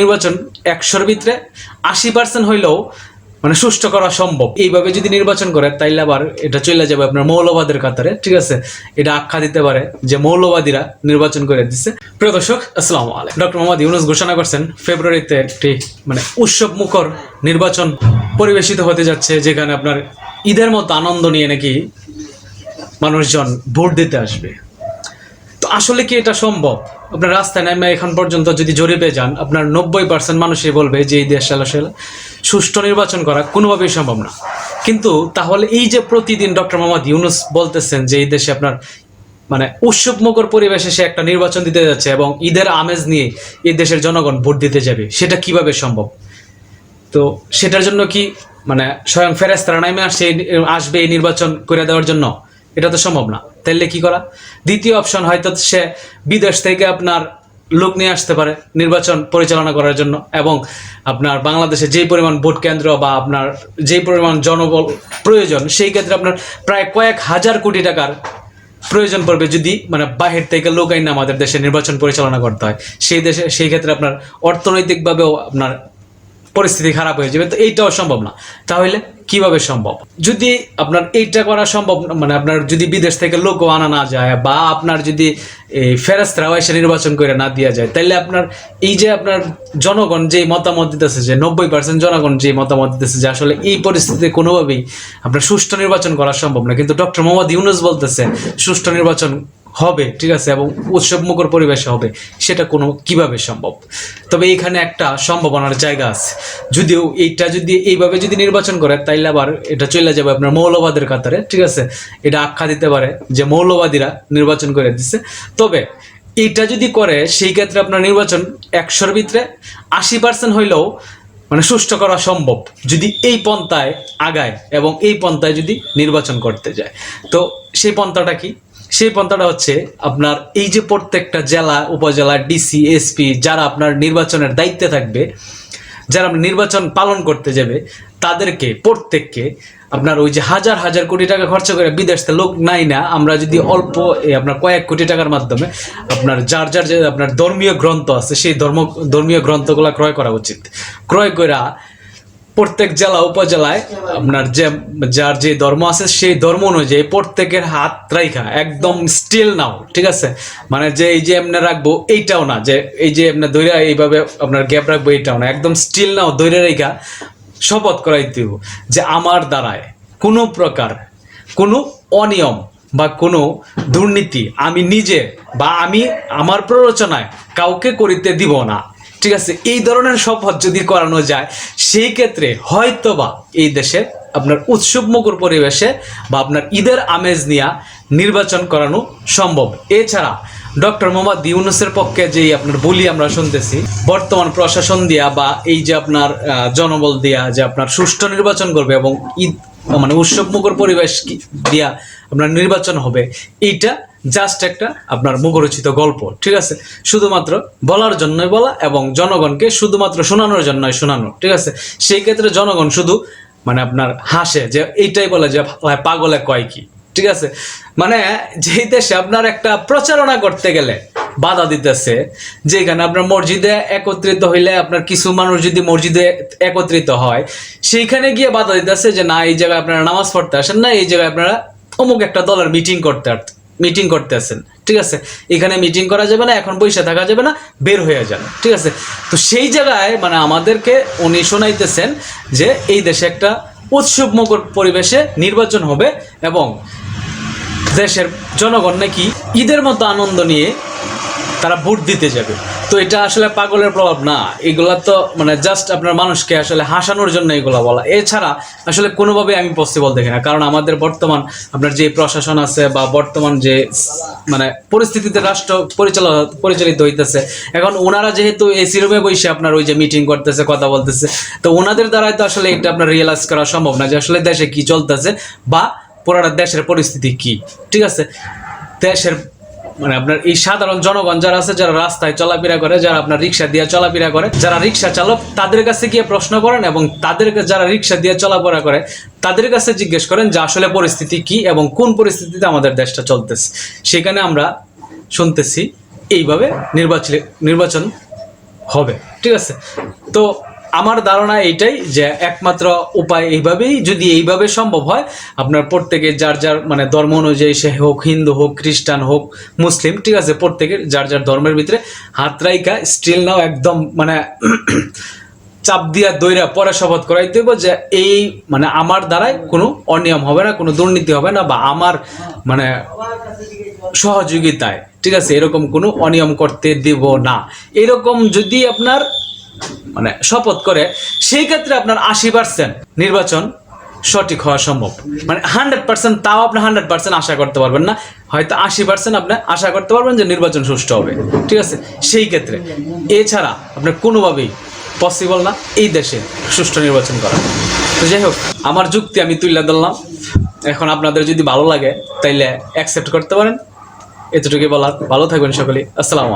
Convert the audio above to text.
নির্বাচন একশোর ভিতরে আশি পার্সেন্ট হইলেও মানে সুষ্ঠু করা সম্ভব। এইভাবে যদি নির্বাচন করে, তাইলে আবার এটা চলে যাবে আপনার মৌলবাদের কাতারে, ঠিক আছে? এটা আখ্যা দিতে পারে যে মৌলবাদীরা নির্বাচন করে দিচ্ছে প্রিয় দর্শক, আসসালামু আলাইকুম। ডক্টর মোহাম্মদ ইউনুস ঘোষণা করছেন, ফেব্রুয়ারিতে একটি মানে উৎসব মুখর নির্বাচন পরিবেশিত হতে যাচ্ছে, যেখানে আপনার ঈদের মতো আনন্দ নিয়ে নাকি মানুষজন ভোট দিতে আসবে। তো আসলে কি এটা সম্ভব? আপনার রাস্তায় নেমে এখন পর্যন্ত যদি জরিপে যান, আপনার নব্বই পার্সেন্ট মানুষই বলবে যে এই দেশ আসলে সুষ্ঠু নির্বাচন করা কোনোভাবেই সম্ভব না। কিন্তু তাহলে এই যে প্রতিদিন ডক্টর মোহাম্মদ ইউনুস বলতেছেন যে এই দেশে আপনার মানে উৎসবমুখর পরিবেশে সে একটা নির্বাচন দিতে যাচ্ছে এবং ঈদের আমেজ নিয়ে এই দেশের জনগণ ভোট দিতে যাবে, সেটা কীভাবে সম্ভব? তো সেটার জন্য কি মানে স্বয়ং ফেরেস্তারা নামে এই- আসবে এই নির্বাচন করে দেওয়ার জন্য? এটা তো সম্ভব না। তাইলে কি করা? দ্বিতীয় অপশন হয়তো সে বিদেশ থেকে আপনার লোক নিয়ে আসতে পারে নির্বাচন পরিচালনা করার জন্য এবং আপনার বাংলাদেশে যেই পরিমাণ ভোট কেন্দ্র বা আপনার যেই পরিমাণ জনবল প্রয়োজন, সেই ক্ষেত্রে আপনার প্রায় কয়েক হাজার কোটি টাকার প্রয়োজন পড়বে যদি মানে বাহির থেকে লোক আইন আমাদের দেশে নির্বাচন পরিচালনা করতে হয়। সেই দেশে, সেই ক্ষেত্রে আপনার অর্থনৈতিকভাবেও আপনার পরিস্থিতি খারাপ হয়ে যাবে, তো এইটাও সম্ভব না। তাহলে কীভাবে সম্ভব? যদি আপনার এইটা করা সম্ভব মানে আপনার যদি বিদেশ থেকে লোকও আনা না যায় বা আপনার যদি এই ফেরাস্তারাও এসে নির্বাচন করে না দেওয়া যায় তাহলে আপনার এই যে আপনার জনগণ যে মতামত দিতেছে, যে নব্বই পার্সেন্ট জনগণ যে মতামত দিতেছে, যে আসলে এই পরিস্থিতিতে কোনোভাবেই আপনার সুষ্ঠু নির্বাচন করা সম্ভব না। কিন্তু ডক্টর মোহাম্মদ ইউনুস বলতেছে, সুষ্ঠু নির্বাচন হবে, ঠিক আছে, এবং উৎসবমুখর পরিবেশে হবে, সেটা কোনো কীভাবে সম্ভব? তবে এখানে একটা সম্ভাবনার জায়গা আছে। যদিও এইটা যদি এইভাবে যদি নির্বাচন করে, তাইলে আবার এটা চলে যাবে আপনার মৌলবাদের কাতারে, ঠিক আছে? এটা আখ্যা দিতে পারে যে মৌলবাদীরা নির্বাচন করে দিচ্ছে তবে এইটা যদি করে, সেই ক্ষেত্রে আপনার নির্বাচন একশোর ভিতরে আশি পার্সেন্ট হইলেও মানে সুষ্ঠু করা সম্ভব, যদি এই পন্থায় আগায় এবং এই পন্থায় যদি নির্বাচন করতে যায়। তো সেই পন্থাটা কি? সেই পন্থাটা হচ্ছে আপনার এই যে প্রত্যেকটা জেলা উপজেলা ডিসি এসপি যারা আপনার নির্বাচনের দায়িত্বে থাকবে যারা নির্বাচন পালন করতে যাবে তাদেরকে প্রত্যেককে আপনার ওই যে হাজার হাজার কোটি টাকা খরচ করে বিদেশ থেকে লোক নাই না আমরা যদি অল্প আপনার কয়েক কোটি টাকার মাধ্যমে আপনার যার যার যে আপনার ধর্মীয় গ্রন্থ আছে সেই ধর্ম ধর্মীয় গ্রন্থগুলো ক্রয় করা উচিত। ক্রয় করা প্রত্যেক জেলা উপজেলায় আপনার যে যার যে ধর্ম আছে সেই ধর্ম অনুযায়ী প্রত্যেকের হাত রাইখা একদম স্টিল নাও ঠিক আছে? মানে যে এই যে এমনি রাখব এইটাও না যে এই যে এমনি দৈরা এইভাবে আপনার গ্যাপ রাখব এইটাও না। একদম স্টিল নাও দৈরে রেখা শপথ করাই দিব যে আমার দ্বারায় কোনো প্রকার কোনো অনিয়ম বা কোনো দুর্নীতি আমি নিজে বা আমি আমার প্ররোচনায় কাউকে করিতে দিব না। ঠিক আছে, এই ধরনের শপথ যদি করানো যায়, সেই ক্ষেত্রে হয়তোবা এই দেশে আপনার উৎসবমুখর পরিবেশে বা আপনার ঈদের আমেজ নিয়ে নির্বাচন করানো সম্ভব। এছাড়া ডক্টর মোহাম্মদ ইউনুসের পক্ষে যেই আপনার বলি আমরা শুনতেছি, বর্তমান প্রশাসন দিয়া বা এই যে আপনার জনবল দিয়া যে আপনার সুষ্ঠু নির্বাচন করবে এবং ঈদ মানে উৎসবমুখর পরিবেশ দিয়া আপনার নির্বাচন হবে, এইটা জাস্ট একটা আপনার মুখরচিত গল্প, ঠিক আছে? শুধুমাত্র বলার জন্যই বলা এবং জনগণকে শুধুমাত্র শোনানোর জন্যই শোনানো, ঠিক আছে? সেই ক্ষেত্রে জনগণ শুধু মানে আপনার হাসে যে এইটাই বলে যে পাগলে কয় কি, ঠিক আছে? মানে যেই দেশে আপনার একটা প্রচারণা করতে গেলে বাধা দিতেছে, যেখানে আপনার মসজিদে একত্রিত হইলে আপনার কিছু মানুষ যদি মসজিদে একত্রিত হয়, সেইখানে গিয়ে বাধা দিতেছে যে না, এই জায়গায় আপনারা নামাজ পড়তে আসেন না, এই জায়গায় আপনারা অমুক একটা দলের মিটিং করতে মিটিং করতে আসেন ঠিক আছে? এখানে মিটিং করা যাবে না, এখন বৈশা থাকা যাবে না, বের হয়ে যান, ঠিক আছে? তো সেই জায়গায় মানে আমাদেরকে উনি শোনাইতেছেন যে এই দেশে একটা উৎসবমুখর পরিবেশে নির্বাচন হবে এবং দেশের জনগণ নাকি ঈদের মতো আনন্দ নিয়ে তারা ভোট দিতে যাবে। তো এটা আসলে পাগলের প্রভাব না। এগুলা তো মানে জাস্ট আপনার মানুষকে আসলে হাসানোর জন্য এগুলা বলা। এছাড়া আসলে কোনোভাবে আমি পসিবল দেখি না। কারণ আমাদের বর্তমান আপনার যে প্রশাসন আছে বা বর্তমান যে মানে পরিস্থিতিতে রাষ্ট্র পরিচালনা পরিচালিত হইতেছে, এখন ওনারা যেহেতু এসি রুমে বসে আপনার ওই যে মিটিং করতেছে, কথা বলতেছে, তো ওনাদের দ্বারাই তো আসলে এটা আপনার রিয়েলাইজ করা সম্ভব না যে আসলে দেশে কি চলতেছে বা পুরাটা দেশের পরিস্থিতি কি। ঠিক আছে? দেশের মানে আপনার এই সাধারণ জনগণ যারা আছে, যারা রাস্তায় চলাফেরা করে, যারা আপনার রিক্সা দিয়ে চলাফেরা করে, যারা রিক্সা চালক, তাদের কাছে গিয়ে প্রশ্ন করেন এবং তাদের যারা রিক্সা দিয়ে চলাফেরা করে, তাদের কাছে জিজ্ঞেস করেন যে আসলে পরিস্থিতি কি এবং কোন পরিস্থিতিতে আমাদের দেশটা চলতেছে। সেখানে আমরা শুনতেছি, এইভাবে নির্বাচন নির্বাচন হবে। ঠিক আছে? তো আমার ধারণা এটাই যে একমাত্র উপায় এইভাবেই যদি এইভাবে সম্ভব হয়, আপনার প্রত্যেকে যার যার মানে ধর্ম অনুযায়ী সে হোক, হিন্দু হোক, খ্রিস্টান হোক, মুসলিম, ঠিক আছে, প্রত্যেকের যার যার ধর্মের ভিতরে হাত রাইকা স্টিল নাও একদম মানে চাপ দিয়া দইরা পরে শপথ করাই দেব যে এই মানে আমার দ্বারাই কোনো অনিয়ম হবে না, কোনো দুর্নীতি হবে না বা আমার মানে সহযোগিতায়, ঠিক আছে, এরকম কোনো অনিয়ম করতে দেব না। এরকম যদি আপনার মানে শপথ করে, সেই ক্ষেত্রে আপনার আশি পার্সেন্ট নির্বাচন সঠিক হওয়া সম্ভব। মানে হান্ড্রেড পার্সেন্ট তাও আপনি হান্ড্রেড পার্সেন্ট আশা করতে পারবেন না। হয়তো আশি পার্সেন্ট আপনি আশা করতে পারবেন যে নির্বাচন সুষ্ঠু হবে। ঠিক আছে? সেই ক্ষেত্রে। এছাড়া আপনার কোনোভাবেই পসিবল না এই দেশে সুষ্ঠু নির্বাচন করা। তো যাই হোক, আমার যুক্তি আমি তুলে ধরলাম। এখন আপনাদের যদি ভালো লাগে, তাইলে অ্যাকসেপ্ট করতে পারেন। এতটুকুই বলার। ভালো থাকবেন সকলেই। আসসালামু